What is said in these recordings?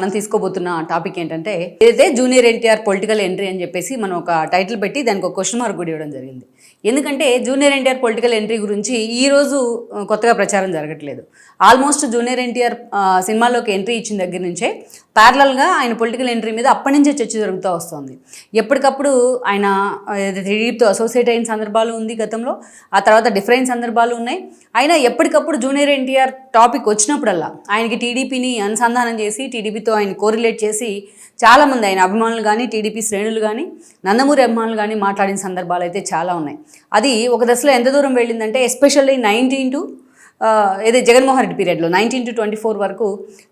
మనం తీసుకోబోతున్న టాపిక్ ఏంటంటే ఏదైతే జూనియర్ ఎన్టీఆర్ పొలిటికల్ ఎంట్రీ అని చెప్పేసి మనం ఒక టైటిల్ పెట్టి దానికి ఒక క్వశ్చన్ మార్క్ కూడా ఇవ్వడం జరిగింది. ఎందుకంటే జూనియర్ ఎన్టీఆర్ పొలిటికల్ ఎంట్రీ గురించి ఈ రోజు కొత్తగా ప్రచారం జరగట్లేదు. ఆల్మోస్ట్ జూనియర్ ఎన్టీఆర్ సినిమాలోకి ఎంట్రీ ఇచ్చిన దగ్గర నుంచే ప్యారలల్గా ఆయన పొలిటికల్ ఎంట్రీ మీద అప్పటి నుంచే చర్చ జరుగుతూ వస్తుంది. ఎప్పటికప్పుడు ఆయన టీడీపీతో అసోసియేట్ అయిన సందర్భాలు ఉంది గతంలో ఆ తర్వాత డిఫరెంట్ సందర్భాలు ఉన్నాయి. అయినా ఎప్పటికప్పుడు జూనియర్ ఎన్టీఆర్ టాపిక్ వచ్చినప్పుడల్లా ఆయనకి టీడీపీని అనుసంధానం చేసి టీడీపీతో ఆయన కోరిలేట్ చేసి చాలామంది ఆయన అభిమానులు కానీ టీడీపీ శ్రేణులు కానీ నందమూరి అభిమానులు కానీ మాట్లాడిన సందర్భాలు అయితే చాలా ఉన్నాయి. అది ఒక దశలో ఎంత దూరం వెళ్ళిందంటే ఎస్పెషల్లీ నైన్టీన్ టు ఏదో జగన్మోహన్ రెడ్డి పీరియడ్లో నైన్టీన్ టు ట్వంటీ ఫోర్ వరకు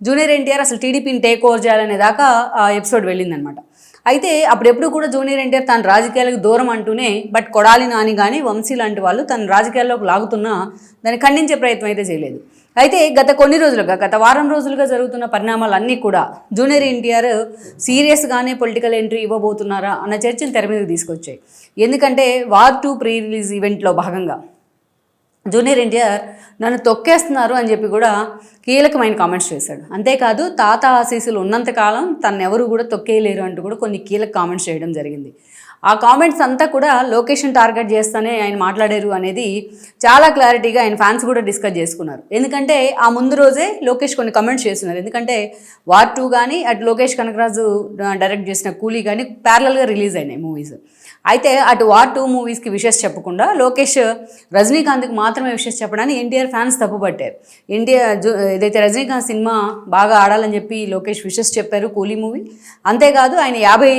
జూనియర్ ఎన్టీఆర్ అసలు టీడీపీని టేక్ ఓవర్ చేయాలనే దాకా ఆ ఎపిసోడ్ వెళ్ళిందనమాట అయితే అప్పుడెప్పుడు కూడా జూనియర్ ఎన్టీఆర్ తన రాజకీయాలకు దూరం అంటూనే బట్ కొడాలి నాని కానీ వంశీ లాంటి వాళ్ళు తన రాజకీయాల్లోకి లాగుతున్నా దాన్ని ఖండించే ప్రయత్నం అయితే చేయలేదు. అయితే గత కొన్ని రోజులుగా గత వారం రోజులుగా జరుగుతున్న పరిణామాలన్నీ కూడా జూనియర్ ఎన్టీఆర్ సీరియస్గానే పొలిటికల్ ఎంట్రీ ఇవ్వబోతున్నారా అన్న చర్చను తెర మీదకి తీసుకొచ్చాయి. ఎందుకంటే వార్ టూ ప్రీ రిలీజ్ ఈవెంట్లో భాగంగా జూనియర్ ఎన్టీఆర్ నన్ను తొక్కేస్తున్నారు అని చెప్పి కూడా కీలకమైన కామెంట్స్ చేశాడు. అంతేకాదు తాత ఆశీస్సులు ఉన్నంతకాలం తను ఎవరు కూడా తొక్కేయలేరు అంటూ కూడా కొన్ని కీలక కామెంట్స్ చేయడం జరిగింది. ఆ కామెంట్స్ అంతా కూడా లొకేషన్ టార్గెట్ చేస్తానే ఆయన మాట్లాడారు అనేది చాలా క్లారిటీగా ఆయన ఫ్యాన్స్ కూడా డిస్కస్ చేసుకున్నారు. ఎందుకంటే ఆ ముందు రోజే లోకేష్ కొన్ని కమెంట్స్ చేస్తున్నారు. ఎందుకంటే వార్ టూ కానీ అటు లోకేష్ కనకరాజు డైరెక్ట్ చేసిన కూలీ కానీ ప్యారలల్గా రిలీజ్ అయినాయి మూవీస్. అయితే అటు వార్ టూ మూవీస్కి విషెస్ చెప్పకుండా లోకేష్ రజనీకాంత్కి మాత్రమే విషెస్ చెప్పడాన్ని ఎన్టీఆర్ ఫ్యాన్స్ తప్పుపట్టారు. ఎన్టీఆర్ ఏదైతే రజనీకాంత్ సినిమా బాగా ఆడాలని చెప్పి లోకేష్ విషెస్ చెప్పారు కూలీ మూవీ అంతేకాదు ఆయన యాభై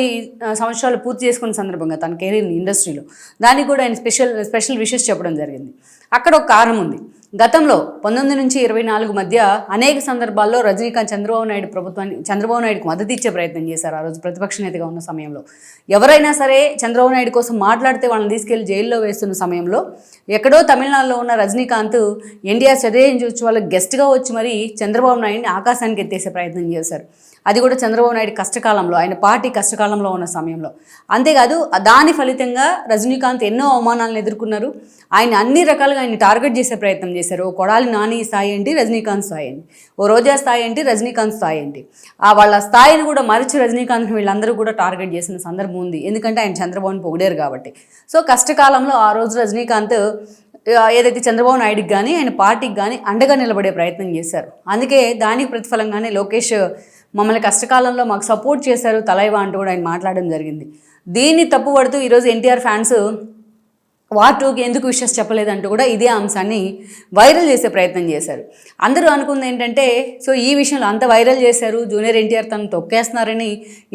సంవత్సరాలు పూర్తి చేసుకున్న సందర్భంగా తన కెరీర్ ఇండస్ట్రీలో దానికి కూడా ఆయన స్పెషల్ స్పెషల్ విషెస్ చెప్పడం జరిగింది. అక్కడ ఒక కారణం ఉంది. గతంలో పంతొమ్మిది నుంచి ఇరవై నాలుగు మధ్య అనేక సందర్భాల్లో రజనీకాంత్ చంద్రబాబు నాయుడు ప్రభుత్వాన్ని చంద్రబాబు నాయుడుకు మద్దతు ఇచ్చే ప్రయత్నం చేశారు ఆ రోజు ప్రతిపక్ష నేతగా ఉన్న సమయంలో. ఎవరైనా సరే చంద్రబాబు నాయుడు కోసం మాట్లాడితే వాళ్ళని తీసుకెళ్ళి జైల్లో వేస్తున్న సమయంలో ఎక్కడో తమిళనాడులో ఉన్న రజనీకాంత్ ఎన్టీఆర్ చదివించవచ్చు వాళ్ళకి గెస్ట్గా వచ్చి మరీ చంద్రబాబు నాయుడిని ఆకాశానికి ఎత్తేసే ప్రయత్నం చేశారు. అది కూడా చంద్రబాబు నాయుడు కష్టకాలంలో ఆయన పార్టీ కష్టకాలంలో ఉన్న సమయంలో. అంతేకాదు దాని ఫలితంగా రజనీకాంత్ ఎన్నో అవమానాలను ఎదుర్కొన్నారు. ఆయన అన్ని రకాలుగా ఆయన టార్గెట్ చేసే ప్రయత్నం చేశారు. ఓ కొడాలి నాని స్థాయి ఏంటి? రజనీకాంత్ స్థాయి ఏంటి? ఓ రోజా స్థాయి ఏంటి? రజనీకాంత్ స్థాయి ఏంటి? ఆ వాళ్ళ స్థాయిని కూడా మరిచి రజనీకాంత్ వీళ్ళందరూ కూడా టార్గెట్ చేసిన సందర్భం ఉంది. ఎందుకంటే ఆయన చంద్రబాబుని పొగిడారు కాబట్టి. సో కష్టకాలంలో ఆ రోజు రజనీకాంత్ ఏదైతే చంద్రబాబు నాయుడుకి కానీ ఆయన పార్టీకి కానీ అండగా నిలబడే ప్రయత్నం చేశారు. అందుకే దానికి ప్రతిఫలంగానే లోకేష్ మమ్మల్ని కష్టకాలంలో మాకు సపోర్ట్ చేశారు తలైవా అంటూ కూడా ఆయన మాట్లాడడం జరిగింది. దీన్ని తప్పుపడుతూ ఈరోజు ఎన్టీఆర్ ఫ్యాన్స్ వార్ టూకి ఎందుకు విషెస్ చెప్పలేదంటూ కూడా ఇదే అంశాన్ని వైరల్ చేసే ప్రయత్నం చేశారు. అందరూ అనుకుంది ఏంటంటే సో ఈ విషయంలో అంత వైరల్ చేశారు జూనియర్ ఎన్టీఆర్ తను తొక్కేస్తున్నారని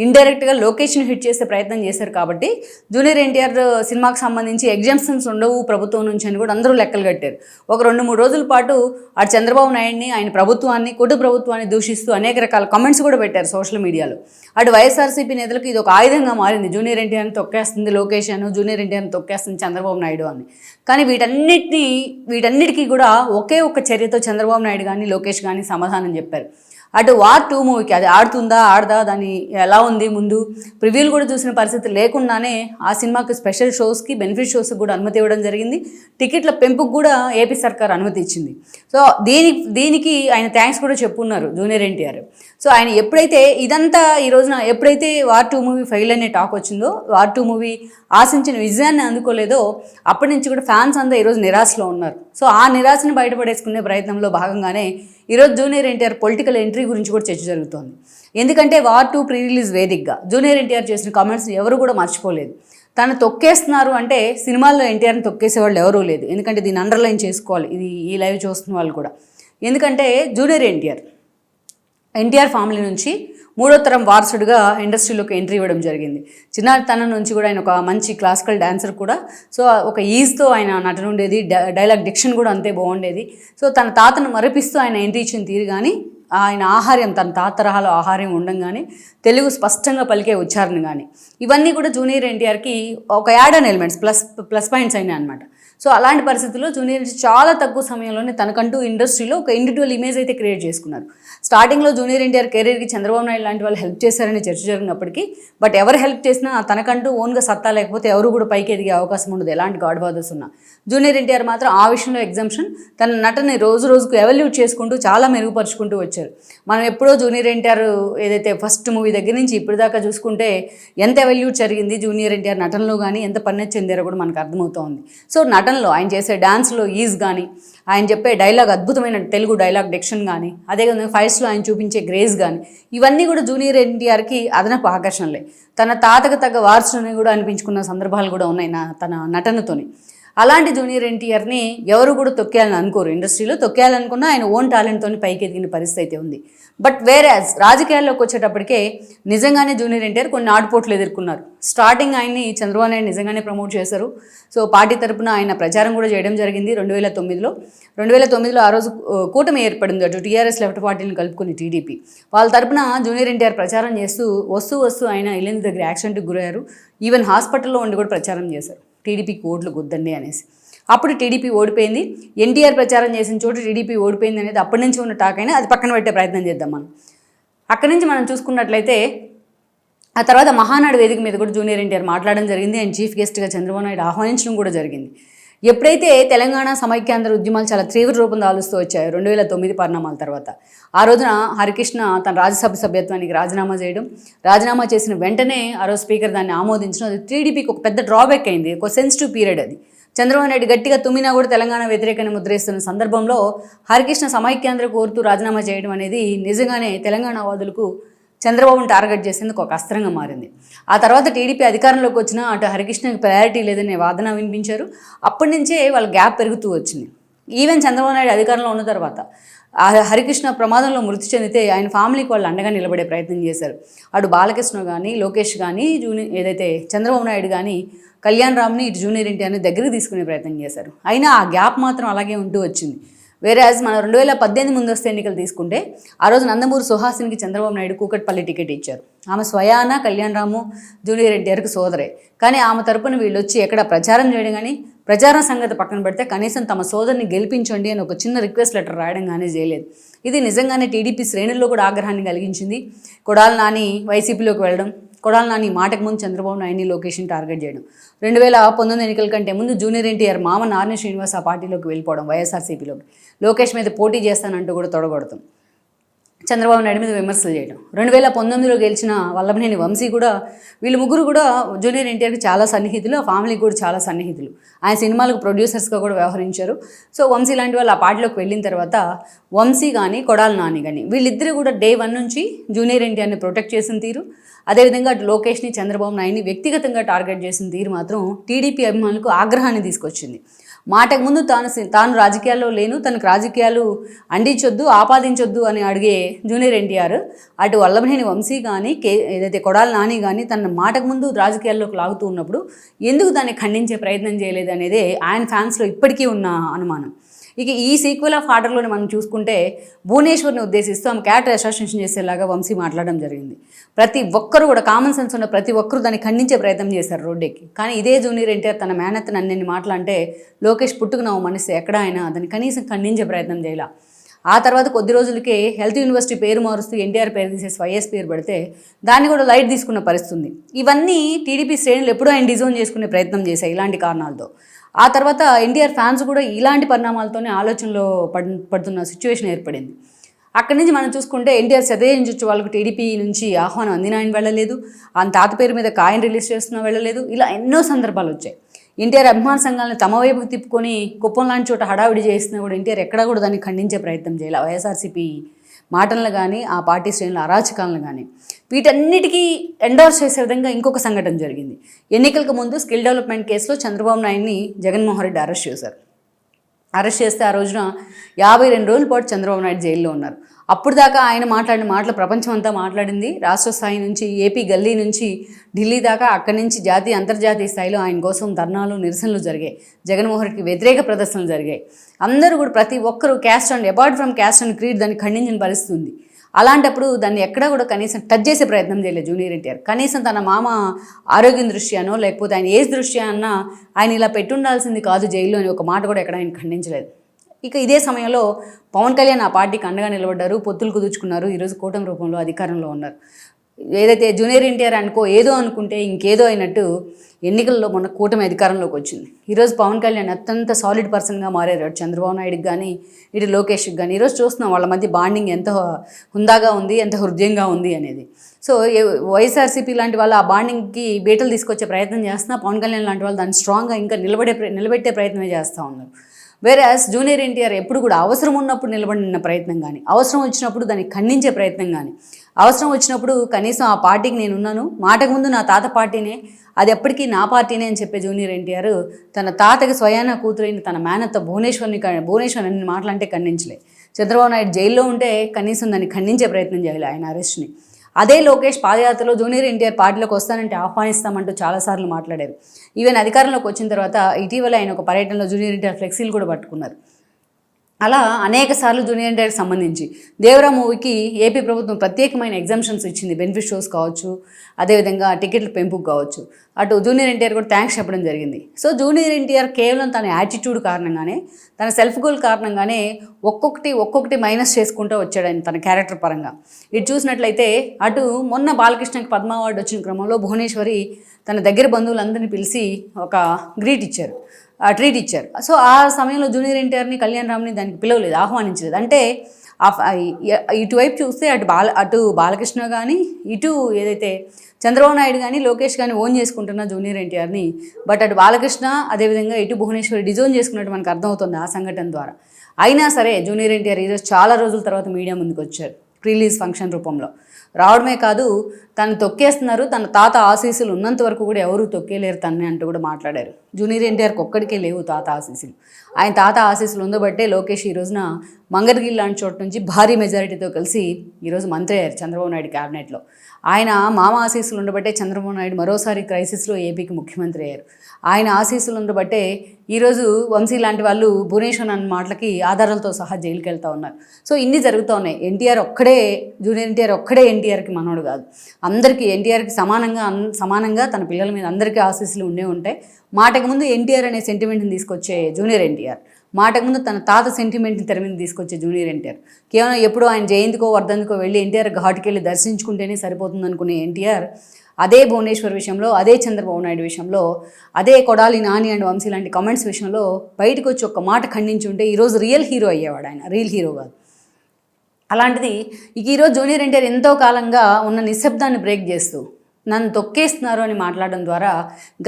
ఇండైరెక్ట్గా లొకేషన్ హిట్ చేసే ప్రయత్నం చేశారు కాబట్టి జూనియర్ ఎన్టీఆర్ సినిమాకి సంబంధించి ఎగ్జామ్షన్స్ ఉండవు ప్రభుత్వం నుంచి అని కూడా అందరూ లెక్కలు కట్టారు. ఒక రెండు మూడు రోజుల పాటు ఆ చంద్రబాబు నాయుడిని ఆయన ప్రభుత్వాన్ని కుటుంబ ప్రభుత్వాన్ని దూషిస్తూ అనేక రకాల కామెంట్స్ కూడా పెట్టారు సోషల్ మీడియాలో. అటు వైఎస్ఆర్సీపీ నేతలకు ఇది ఒక ఆయుధంగా మారింది. జూనియర్ ఎన్టీఆర్ని తొక్కేస్తుంది లొకేషన్ జూనియర్ ఎన్టీఆర్ని తొక్కేస్తుంది చంద్రబాబు నాయుడు అని కానీ వీటన్నిటిని వీటన్నిటికీ కూడా ఒకే ఒక చర్యతో చంద్రబాబు నాయుడు కానీ లోకేష్ కానీ సమాధానం చెప్పారు. అటు వార్ టూ మూవీకి అది ఆడుతుందా ఆడదా దాని ఎలా ఉంది ముందు? ప్రివ్యూలు కూడా చూసిన పరిస్థితి లేకుండానే ఆ సినిమాకి స్పెషల్ షోస్కి బెనిఫిట్ షోస్కి కూడా అనుమతి ఇవ్వడం జరిగింది. టికెట్ల పెంపుకు కూడా ఏపీ సర్కార్ అనుమతి ఇచ్చింది. సో దీని దీనికి ఆయన థ్యాంక్స్ కూడా చెప్పున్నారు జూనియర్ ఎన్టీఆర్. సో ఆయన ఎప్పుడైతే ఇదంతా ఈ రోజున ఎప్పుడైతే వార్ టూ మూవీ ఫెయిల్ అనే టాక్ వచ్చిందో వార్ టూ మూవీ ఆశించిన విజయాన్ని అందుకోలేదో అప్పటి నుంచి కూడా ఫ్యాన్స్ అంతా ఈరోజు నిరాశలో ఉన్నారు. సో ఆ నిరాశను బయటపడేసుకునే ప్రయత్నంలో భాగంగానే ఈరోజు జూనియర్ ఎన్టీఆర్ పొలిటికల్ ఎంట్రీ గురించి కూడా చర్చ జరుగుతోంది. ఎందుకంటే వార్ టూ ప్రీ రిలీజ్ వేదికగా జూనియర్ ఎన్టీఆర్ చేసిన కామెంట్స్ ఎవరు కూడా మర్చిపోలేదు. తను తొక్కేస్తున్నారు అంటే సినిమాల్లో ఎన్టీఆర్ని తొక్కేసే వాళ్ళు ఎవరూ లేదు. ఎందుకంటే దీన్ని అండర్లైన్ చేసుకోవాలి. ఇది ఈ లైవ్ చూస్తున్న వాళ్ళు కూడా. ఎందుకంటే జూనియర్ ఎన్టీఆర్ ఎన్టీఆర్ ఫ్యామిలీ నుంచి మూడో తరం వారసుడిగా ఇండస్ట్రీలోకి ఎంట్రీ ఇవ్వడం జరిగింది. చిన్నతనం నుంచి కూడా ఆయన ఒక మంచి క్లాసికల్ డాన్సర్ కూడా. సో ఒక ఈజ్తో ఆయన నటన ఉండేది. డై- డైలాగ్ డిక్షన్ కూడా అంతే బాగుండేది. సో తన తాతను మరపిస్తూ ఆయన ఎంట్రీ ఇచ్చిన తీరు కానీ ఆయన ఆహార్యం తన తాత తరహాలో ఆహార్యం ఉండంగానే తెలుగు స్పష్టంగా పలికే ఉచ్చారణ కానీ ఇవన్నీ కూడా జూనియర్ ఎన్టీఆర్కి ఒక add on elements plus plus points అయినాయి అనమాట సో అలాంటి పరిస్థితుల్లో జూనియర్ చాలా తక్కువ సమయంలోనే తనకంటూ ఇండస్ట్రీలో ఒక ఇండివిజువల్ ఇమేజ్ అయితే క్రియేట్ చేసుకున్నారు. స్టార్టింగ్లో జూనియర్ ఎన్టీఆర్ కెరీర్కి చంద్రబాబు నాయుడు లాంటి వాళ్ళు హెల్ప్ చేశారని చర్చ జరిగినప్పటికీ బట్ ఎవరు హెల్ప్ చేసినా తనకంటూ ఓన్గా సత్తా లేకపోతే ఎవరు కూడా పైకి ఎదిగే అవకాశం ఉండదు. ఎలాంటి గాడ్ ఫాదర్స్ ఉన్నా. జూనియర్ ఎన్టీఆర్ మాత్రం ఆ విషయంలో ఎగ్జామ్షన్ తన నటని రోజు రోజుకు ఎవల్యూట్ చేసుకుంటూ చాలా మెరుగుపరుచుకుంటూ వచ్చారు. మనం ఎప్పుడో జూనియర్ ఎన్టీఆర్ ఏదైతే ఫస్ట్ మూవీ దగ్గర నుంచి ఇప్పటిదాకా చూసుకుంటే ఎంత ఎవల్యూట్ జరిగింది జూనియర్ ఎన్టీఆర్ నటనలో కానీ ఎంత పన్నెత్ చెందారో కూడా మనకు అర్థమవుతోంది. సో నటనలో ఆయన చేసే డాన్స్లో ఈజ్ కానీ ఆయన చెప్పే డైలాగ్ అద్భుతమైన తెలుగు డైలాగ్ డెక్షన్ కానీ అదేవిధంగా ఫైట్స్లో ఆయన చూపించే గ్రేస్ కానీ ఇవన్నీ కూడా జూనియర్ ఎన్టీఆర్కి అదనపు ఆకర్షణలే. తన తాతకు తగ్గ వారసుని కూడా అనిపించుకున్న సందర్భాలు కూడా ఉన్నాయి నా తన నటనతోని. అలాంటి జూనియర్ ఎన్టీఆర్ని ఎవరు కూడా తొక్కేయాలని అనుకోరు. ఇండస్ట్రీలో తొక్కేయాలనుకున్నా ఆయన ఓన్ టాలెంట్తో పైకి ఎదిగిన పరిస్థితి అయితే ఉంది. బట్ వేరే రాజకీయాల్లోకి వచ్చేటప్పటికే నిజంగానే జూనియర్ ఎన్టీఆర్ కొన్ని ఆడుపోట్లు ఎదుర్కొన్నారు. స్టార్టింగ్ ఆయన్ని చంద్రబాబు నాయుడు నిజంగానే ప్రమోట్ చేశారు. సో పార్టీ తరపున ఆయన ప్రచారం కూడా చేయడం జరిగింది రెండు వేల తొమ్మిదిలో. రెండు వేల తొమ్మిదిలో ఆ రోజు కూటమి ఏర్పడింది అటు టీఆర్ఎస్ లెఫ్ట్ పార్టీని కలుపుకుని టీడీపీ. వాళ్ళ తరపున జూనియర్ ఎన్టీఆర్ ప్రచారం చేస్తూ వస్తూ వస్తూ ఆయన ఇల్లు దగ్గర యాక్సిడెంట్కి గురయ్యారు. ఈవెన్ హాస్పిటల్లో ఉండి కూడా ప్రచారం చేశారు. టీడీపీకి ఓట్లు గుద్దండి అనేసి. అప్పుడు టీడీపీ ఓడిపోయింది. ఎన్టీఆర్ ప్రచారం చేసిన చోటు టీడీపీ ఓడిపోయింది అనేది అప్పటి నుంచి ఉన్న టాక్ అయినా అది పక్కన పెట్టే ప్రయత్నం చేద్దాం మనం. అక్కడి నుంచి మనం చూసుకున్నట్లయితే ఆ తర్వాత మహానాడు వేదిక మీద కూడా జూనియర్ ఎన్టీఆర్ మాట్లాడడం జరిగింది. అండ్ చీఫ్ గెస్ట్గా చంద్రబాబు నాయుడు ఆహ్వానించడం కూడా జరిగింది. ఎప్పుడైతే తెలంగాణ సమైక్యాంధ్ర ఉద్యమాలు చాలా తీవ్ర రూపం దాలుస్తూ వచ్చాయో రెండు వేల తొమ్మిది పరిణామాల తర్వాత ఆ రోజున హరికృష్ణ తన రాజ్యసభ సభ్యత్వానికి రాజీనామా చేయడం రాజీనామా చేసిన వెంటనే ఆ రోజు స్పీకర్ దాన్ని ఆమోదించడం అది టీడీపీకి ఒక పెద్ద డ్రాబ్యాక్ అయింది ఒక సెన్సిటివ్ పీరియడ్ అది. చంద్రబాబు నాయుడు గట్టిగా తుమ్మినా కూడా తెలంగాణ వ్యతిరేకాన్ని ముద్రేస్తున్న సందర్భంలో హరికృష్ణ సమైక్యాంధ్ర కోరుతూ రాజీనామా చేయడం అనేది నిజంగానే తెలంగాణ వాదులకు చంద్రబాబును టార్గెట్ చేసేందుకు ఒక అస్త్రంగా మారింది. ఆ తర్వాత టీడీపీ అధికారంలోకి వచ్చిన అటు హరికృష్ణకి ప్రయారిటీ లేదనే వాదన వినిపించారు. అప్పటి నుంచే వాళ్ళ గ్యాప్ పెరుగుతూ వచ్చింది. ఈవెన్ చంద్రబాబు నాయుడు అధికారంలో ఉన్న తర్వాత ఆ హరికృష్ణ ప్రమాదంలో మృతి చెందితే ఆయన ఫ్యామిలీకి వాళ్ళు అండగా నిలబడే ప్రయత్నం చేశారు. అటు బాలకృష్ణ కానీ లోకేష్ కానీ జూని ఏదైతే చంద్రబాబు నాయుడు కానీ కళ్యాణ్ రామ్ని ఇటు జూనియర్ ఎన్టీఆర్ని దగ్గరికి తీసుకునే ప్రయత్నం చేశారు. అయినా ఆ గ్యాప్ మాత్రం అలాగే ఉంటూ వచ్చింది. వేరే యాజ్ మనం రెండు వేల పద్దెనిమిది ముందస్తు ఎన్నికలు తీసుకుంటే ఆ రోజు నందమూరి సుహాసిన్కి చంద్రబాబు నాయుడు కూకట్పల్లి టికెట్ ఇచ్చారు. ఆమె స్వయాన కళ్యాణ్ రాము జూనియర్ ఎన్టీఆర్కి సోదరే. కానీ ఆమె తరపున వీళ్ళు వచ్చి ఎక్కడ ప్రచారం చేయడం కానీ ప్రచారం సంగతి పక్కన పెడితే కనీసం తమ సోదరిని గెలిపించండి అని ఒక చిన్న రిక్వెస్ట్ లెటర్ రాయడం కానీ చేయలేదు. ఇది నిజంగానే టీడీపీ శ్రేణుల్లో కూడా ఆగ్రహాన్ని కలిగించింది. కొడాలి నాని వైసీపీలోకి వెళ్ళడం కొడాలి నాని మాటకు ముందు చంద్రబాబు నాయుడిని లోకేష్ని టార్గెట్ చేయడం. రెండు వేల పంతొమ్మిది ఎన్నికల కంటే ముందు జూనియర్ ఎన్టీఆర్ మామ నారాయణ శ్రీనివాస్ ఆ పార్టీలోకి వెళ్ళిపోవడం వైఎస్ఆర్సీపీలోకి. లోకేష్ మీద పోటీ చేస్తానంటూ కూడా తొడగొడతాం. చంద్రబాబు నాయుడు మీద విమర్శలు చేయడం. రెండు వేల పంతొమ్మిదిలో గెలిచిన వల్లభనేని వంశీ కూడా వీళ్ళు ముగ్గురు కూడా జూనియర్ ఎన్టీఆర్కి చాలా సన్నిహితులు ఆ ఫ్యామిలీకి కూడా చాలా సన్నిహితులు. ఆయన సినిమాలకు ప్రొడ్యూసర్స్గా కూడా వ్యవహరించారు. సో వంశీ లాంటి వాళ్ళు ఆ పార్టీలోకి వెళ్ళిన తర్వాత వంశీ కానీ కొడాల నాని కానీ వీళ్ళిద్దరూ కూడా డే వన్ నుంచి జూనియర్ ఎన్టీఆర్ని ప్రొటెక్ట్ చేసిన తీరు. అదేవిధంగా అటు లోకేష్ని చంద్రబాబు నాయుడిని వ్యక్తిగతంగా టార్గెట్ చేసిన తీరు మాత్రం టీడీపీ అభిమానులకు ఆగ్రహాన్ని తీసుకొచ్చింది. మాటకు ముందు తాను తాను రాజకీయాల్లో లేను తనకు రాజకీయాలు అందించొద్దు ఆపాదించొద్దు అని అడిగే జూనియర్ ఎన్టీఆర్ అటు వల్లభనేని వంశీ కానీ కే ఏదైతే కొడాల నాని కానీ తన మాటకు ముందు రాజకీయాల్లోకి లాగుతూ ఉన్నప్పుడు ఎందుకు దాన్ని ఖండించే ప్రయత్నం చేయలేదు అనేది ఆయన ఫ్యాన్స్లో ఇప్పటికీ ఉన్న అనుమానం. ఇక ఈ సీక్వెల్ ఆఫ్ ఆర్డర్లోనే మనం చూసుకుంటే భువనేశ్వర్ని ఉద్దేశిస్తూ ఆమె క్యారెక్టర్ అసోసియేషన్ చేసేలాగా వంశీ మాట్లాడడం జరిగింది. ప్రతి ఒక్కరు కూడా కామన్ సెన్స్ ఉన్న ప్రతి ఒక్కరు దాన్ని ఖండించే ప్రయత్నం చేశారు రోడ్డేకి. కానీ ఇదే జూనియర్ ఎన్టీఆర్ తన మేనత్తను అన్ని మాటలంటే లోకేష్ పుట్టుకున్నావు మనిషి ఎక్కడ అయినా దాన్ని కనీసం ఖండించే ప్రయత్నం చేయాల. ఆ తర్వాత కొద్ది రోజులకే హెల్త్ యూనివర్సిటీ పేరు మారుస్తూ ఎన్టీఆర్ పేరు తీసేసి వైఎస్ పేరు పెడితే దాన్ని కూడా లైట్ తీసుకున్న పరిస్థితి ఉంది ఇవన్నీ టీడీపీ శ్రేణులు ఎప్పుడూ ఆయన డిజోన్ చేసుకునే ప్రయత్నం చేశాయి ఇలాంటి కారణాలతో. ఆ తర్వాత ఎన్టీఆర్ ఫ్యాన్స్ కూడా ఇలాంటి పరిణామాలతోనే ఆలోచనలో పడ్ పడుతున్న సిచ్యువేషన్ ఏర్పడింది. అక్కడి నుంచి మనం చూసుకుంటే ఎన్టీఆర్ చదివించవచ్చు వాళ్ళకు టీడీపీ నుంచి ఆహ్వానం అందిన ఆయన వెళ్ళలేదు. ఆయన తాత పేరు మీద కాయన్ రిలీజ్ చేస్తున్నా వెళ్ళలేదు. ఇలా ఎన్నో సందర్భాలు వచ్చాయి. ఎన్టీఆర్ అభిమాన సంఘాలను తమ వైపుకు తిప్పుకొని కుప్పం లాంటి చోట హడావిడి చేస్తున్నా కూడా ఎన్టీఆర్ ఎక్కడా కూడా దాన్ని ఖండించే ప్రయత్నం చేయాలి. వైఎస్ఆర్సీపీ మాటలను కానీ ఆ పార్టీ శ్రేణుల అరాచకాలను కానీ వీటన్నిటికీ ఎండోర్స్ చేసే విధంగా ఇంకొక సంఘటన జరిగింది. ఎన్నికలకు ముందు స్కిల్ డెవలప్మెంట్ కేసులో చంద్రబాబు నాయుడిని జగన్మోహన్ రెడ్డి అరెస్ట్ చేశారు. అరెస్ట్ చేస్తే ఆ రోజున యాభై రెండు రోజుల పాటు చంద్రబాబు నాయుడు జైల్లో ఉన్నారు. అప్పుడు దాకా ఆయన మాట్లాడిన మాటలు ప్రపంచం అంతా మాట్లాడింది. రాష్ట్ర స్థాయి నుంచి ఏపీ గల్లీ నుంచి ఢిల్లీ దాకా అక్కడి నుంచి జాతీయ అంతర్జాతీయ స్థాయిలో ఆయన కోసం ధర్నాలు నిరసనలు జరిగాయి. జగన్మోహన్ రెడ్డికి వ్యతిరేక ప్రదర్శనలు జరిగాయి. అందరూ కూడా ప్రతి ఒక్కరూ caste and apart from caste and creed దాన్ని ఖండించిన పరిస్థితి ఉంది అలాంటప్పుడు దాన్ని ఎక్కడా కూడా కనీసం టచ్ చేసే ప్రయత్నం చేయలేదు జూనియర్ ఎన్టీఆర్. కనీసం తన మామ ఆరోగ్యం దృష్ట్యానో లేకపోతే ఆయన ఏజ్ దృష్ట్యా అన్నా ఆయన ఇలా పెట్టుండాల్సింది కాదు జైల్లో అని ఒక మాట కూడా ఎక్కడ ఆయన ఖండించలేదు. ఇక ఇదే సమయంలో పవన్ కళ్యాణ్ ఆ పార్టీకి అండగా నిలబడ్డారు పొత్తులు కుదుర్చుకున్నారు. ఈరోజు కూటమి రూపంలో అధికారంలో ఉన్నారు. ఏదైతే జూనియర్ ఎన్టీఆర్ అనుకో ఏదో అనుకుంటే ఇంకేదో అయినట్టు ఎన్నికల్లో మొన్న కూటమి అధికారంలోకి వచ్చింది. ఈరోజు పవన్ కళ్యాణ్ అత్యంత సాలిడ్ పర్సన్గా మారారు. చంద్రబాబు నాయుడుకి కానీ ఇటు లోకేష్కి కానీ ఈరోజు చూస్తున్నాం వాళ్ళ మధ్య బాండింగ్ ఎంత హుందాగా ఉంది ఎంత హృదయంగా ఉంది అనేది. సో వైఎస్ఆర్సీపీ లాంటి వాళ్ళు ఆ బాండింగ్కి బీటలు తీసుకొచ్చే ప్రయత్నం చేస్తున్నా పవన్ కళ్యాణ్ లాంటి వాళ్ళు దాన్ని స్ట్రాంగ్గా ఇంకా నిలబడే ప్ర- నిలబెట్టే ప్రయత్నమే చేస్తూ ఉన్నారు. వేరాస్ జూనియర్ ఎన్టీఆర్ ఎప్పుడు కూడా అవసరం ఉన్నప్పుడు నిలబడిన ప్రయత్నం కానీ అవసరం వచ్చినప్పుడు దాన్ని ఖండించే ప్రయత్నం కానీ అవసరం వచ్చినప్పుడు కనీసం ఆ పార్టీకి నేను ఉన్నాను మాటకు ముందు నా తాత పార్టీనే అది ఎప్పటికీ నా పార్టీనే అని చెప్పే జూనియర్ ఎన్టీఆర్ తన తాతకి స్వయాన కూతురైన తన మేనత్త భువనేశ్వర్ని భువనేశ్వర్ అని మాటలంటే ఖండించలే. చంద్రబాబు నాయుడు జైల్లో ఉంటే కనీసం దాన్ని ఖండించే ప్రయత్నం చేయాలి ఆయన అరెస్ట్ని. అదే లోకేష్ పాదయాత్రలో జూనియర్ ఎన్టీఆర్ పార్టీలోకి వస్తానంటే ఆహ్వానిస్తామంటూ చాలాసార్లు మాట్లాడారు. ఈవెన్ అధికారంలోకి వచ్చిన తర్వాత ఇటీవల ఆయన ఒక పర్యటనలో జూనియర్ ఎన్టీఆర్ ఫ్లెక్సీలు కూడా పట్టుకున్నారు. అలా అనేక సార్లు జూనియర్ ఎన్టీఆర్కి సంబంధించి. దేవరా మూవీకి ఏపీ ప్రభుత్వం ప్రత్యేకమైన ఎగ్జామ్షన్స్ ఇచ్చింది. బెనిఫిట్ షోస్ కావచ్చు అదేవిధంగా టికెట్ల పెంపుకు కావచ్చు. అటు జూనియర్ ఎన్టీఆర్ కూడా థ్యాంక్స్ చెప్పడం జరిగింది. సో జూనియర్ ఎన్టీఆర్ కేవలం తన యాటిట్యూడ్ కారణంగానే తన సెల్ఫ్ గోల్ కారణంగానే ఒక్కొక్కటి ఒక్కొక్కటి మైనస్ చేసుకుంటూ వచ్చాడు తన క్యారెక్టర్ పరంగా. ఇటు చూసినట్లయితే అటు మొన్న బాలకృష్ణకి పద్మ అవార్డు వచ్చిన క్రమంలో భువనేశ్వరి తన దగ్గర బంధువులందరినీ పిలిచి ఒక గ్రీట్ ఇచ్చారు. ట్రీట్ ఇచ్చారు. సో ఆ సమయంలో జూనియర్ ఎన్టీఆర్ని కళ్యాణ్ రామ్ని దానికి పిలవలేదు ఆహ్వానించలేదు. అంటే ఆ ఇటువైపు చూస్తే అటు బాల అటు బాలకృష్ణ కానీ ఇటు ఏదైతే చంద్రబాబు నాయుడు కానీ లోకేష్ కానీ ఓన్ చేసుకుంటున్న జూనియర్ ఎన్టీఆర్ని బట్ అటు బాలకృష్ణ అదేవిధంగా ఇటు భువనేశ్వరి డిజోన్ చేసుకున్నట్టు మనకు అర్థమవుతుంది ఆ సంఘటన ద్వారా. అయినా సరే జూనియర్ ఎన్టీఆర్ ఈరోజు చాలా రోజుల తర్వాత మీడియా ముందుకు వచ్చారు రిలీజ్ ఫంక్షన్ రూపంలో. రావడమే కాదు తను తొక్కేస్తున్నారు తన తాత ఆశీస్సులు ఉన్నంత వరకు కూడా ఎవరు తొక్కేలేరు తన్నే అంటూ కూడా మాట్లాడారు. జూనియర్ ఎన్టీఆర్కి ఒక్కడికే లేవు తాత ఆశీస్సులు. ఆయన తాత ఆశీస్సులు ఉందబట్టే లోకేష్ ఈ రోజున మంగర్గిల్ లాంటి చోటు నుంచి భారీ మెజారిటీతో కలిసి ఈరోజు మంత్రి అయ్యారు చంద్రబాబు నాయుడు క్యాబినెట్లో. ఆయన మామ ఆశీస్సులు ఉండబట్టే చంద్రబాబు నాయుడు మరోసారి క్రైసిస్లో ఏపీకి ముఖ్యమంత్రి అయ్యారు. ఆయన ఆశీస్సులు ఉండబట్టే ఈరోజు వంశీ లాంటి వాళ్ళు భువనేశ్వర్ అన్న మాటలకి ఆధారాలతో సహా జైలుకి వెళ్తూ ఉన్నారు. సో ఇన్ని జరుగుతూ ఉన్నాయి. ఎన్టీఆర్ ఒక్కడే జూనియర్ ఎన్టీఆర్ ఒక్కడే ఎన్టీఆర్కి మనోడు కాదు. అందరికీ ఎన్టీఆర్కి సమానంగా అన్- సమానంగా తన పిల్లల మీద అందరికీ ఆశీస్సులు ఉండే ఉంటాయి మాటకు ముందు ఎన్టీఆర్ అనే సెంటిమెంట్ని తీసుకొచ్చే జూనియర్ ఎన్టీఆర్. మాటకు ముందు తన తాత సెంటిమెంట్ని తెర మీద తీసుకొచ్చే జూనియర్ ఎన్టీఆర్. కేవలం ఎప్పుడో ఆయన జయంతికో వర్ధంతికో వెళ్ళి ఎన్టీఆర్ ఘాటుకి వెళ్ళి దర్శించుకుంటేనే సరిపోతుంది అనుకునే ఎన్టీఆర్ అదే భువనేశ్వర్ విషయంలో అదే చంద్రబాబు నాయుడు విషయంలో అదే కొడాలి నాని అండ్ వంశీ లాంటి కామెంట్స్ విషయంలో బయటకు వచ్చి ఒక మాట ఖండించి ఉంటే ఈరోజు రియల్ హీరో అయ్యేవాడు ఆయన. రియల్ హీరో కాదు. అలాంటిది ఇక ఈరోజు జూనియర్ ఎన్టీఆర్ ఎంతో కాలంగా ఉన్న నిశ్శబ్దాన్ని బ్రేక్ చేస్తూ నన్ను తొక్కేస్తున్నారు అని మాట్లాడడం ద్వారా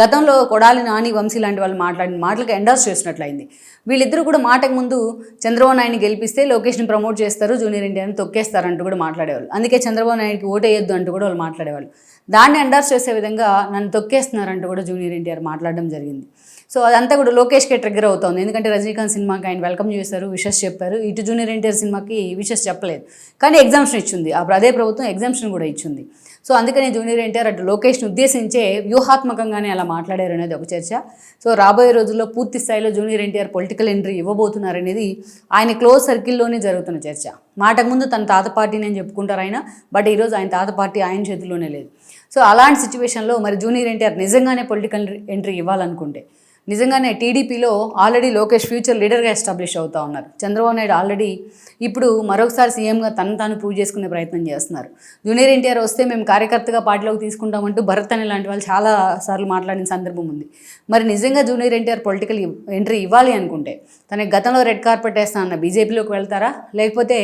గతంలో కొడాలి నాని వంశీ లాంటి వాళ్ళు మాట్లాడిన మాటలకు ఎండార్స్ చేసినట్లయింది. వీళ్ళిద్దరూ కూడా మాటకు ముందు చంద్రబాబు నాయుడిని గెలిపిస్తే లోకేష్ని ప్రమోట్ చేస్తారు జూనియర్ ఎన్టీఆర్ని తొక్కేస్తారంటూ కూడా మాట్లాడేవాళ్ళు. అందుకే చంద్రబాబు నాయుడికి ఓటేయొద్దు అంటూ కూడా వాళ్ళు మాట్లాడేవాళ్ళు. దాన్ని ఎండార్స్ చేసే విధంగా నన్ను తొక్కేస్తున్నారంటూ కూడా జూనియర్ ఎన్టీఆర్ మాట్లాడడం జరిగింది. సో అదంతా కూడా లోకేష్కే ట్రిగ్గర్ అవుతుంది. ఎందుకంటే రజనీకాంత్ సినిమాకి ఆయన వెల్కమ్ చేశారు విషెస్ చెప్పారు. ఇటు జూనియర్ ఎన్టీఆర్ సినిమాకి విషెస్ చెప్పలేదు. కానీ ఎగ్జామ్షన్ ఇచ్చింది. అప్పుడు అదే ప్రభుత్వం ఎగ్జామ్షన్ కూడా ఇచ్చింది. సో అందుకనే జూనియర్ ఎన్టీఆర్ అటు లోకేష్ని ఉద్దేశించే వ్యూహాత్మకంగానే అలా మాట్లాడారు అనేది ఒక చర్చ. సో రాబోయే రోజుల్లో పూర్తి స్థాయిలో జూనియర్ ఎన్టీఆర్ పొలిటికల్ ఎంట్రీ ఇవ్వబోతున్నారనేది ఆయన క్లోజ్ సర్కిల్లోనే జరుగుతున్న చర్చ. మాటకు ముందు తన తాత పార్టీని అని చెప్పుకుంటారు ఆయన బట్ ఈరోజు ఆయన తాత పార్టీ ఆయన చేతిలోనే లేదు. సో అలాంటి సిచ్యువేషన్లో మరి జూనియర్ ఎన్టీఆర్ నిజంగానే పొలిటికల్ ఎంట్రీ ఇవ్వాలనుకుంటే నిజంగానే టీడీపీలో ఆల్రెడీ లోకేష్ ఫ్యూచర్ లీడర్గా ఎస్టాబ్లిష్ అవుతా ఉన్నారు. చంద్రబాబు నాయుడు ఆల్రెడీ ఇప్పుడు మరొకసారి సీఎంగా తను తాను ప్రూవ్ చేసుకునే ప్రయత్నం చేస్తున్నారు. జూనియర్ ఎన్టీఆర్ వస్తే మేము కార్యకర్తగా పార్టీలోకి తీసుకుంటామంటూ భరత్ అనే లాంటి వాళ్ళు చాలా సార్లు మాట్లాడిన సందర్భం ఉంది. మరి నిజంగా జూనియర్ ఎన్టీఆర్ పొలిటికల్ ఎంట్రీ ఇవ్వాలి అనుకుంటే తనకి గతంలో రెడ్ కార్పెట్ వేస్తానన్న బీజేపీలోకి వెళ్తారా? లేకపోతే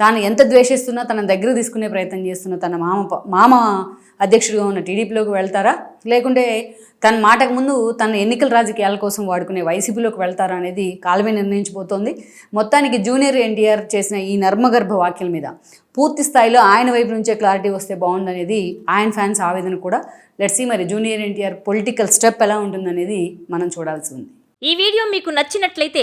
తాను ఎంత ద్వేషిస్తున్నా తన దగ్గర తీసుకునే ప్రయత్నం చేస్తున్న తన మామ మామ అధ్యక్షుడిగా ఉన్న టీడీపీలోకి వెళ్తారా? లేకుంటే తన మాటకు ముందు తన ఎన్నికల రాజకీయాల కోసం వాడుకునే వైసీపీలోకి వెళ్తారా అనేది కాలమే నిర్ణయించబోతోంది మొత్తానికి జూనియర్ ఎన్టీఆర్ చేసిన ఈ నర్మగర్భ వ్యాఖ్యల మీద పూర్తి స్థాయిలో ఆయన వైపు నుంచే క్లారిటీ వస్తే బాగుందనేది ఆయన ఫ్యాన్స్ ఆవేదన కూడా. లెట్సీ మరి జూనియర్ ఎన్టీఆర్ పొలిటికల్ స్టెప్ ఎలా ఉంటుందనేది మనం చూడాల్సి ఉంది. ఈ వీడియో మీకు నచ్చినట్లయితే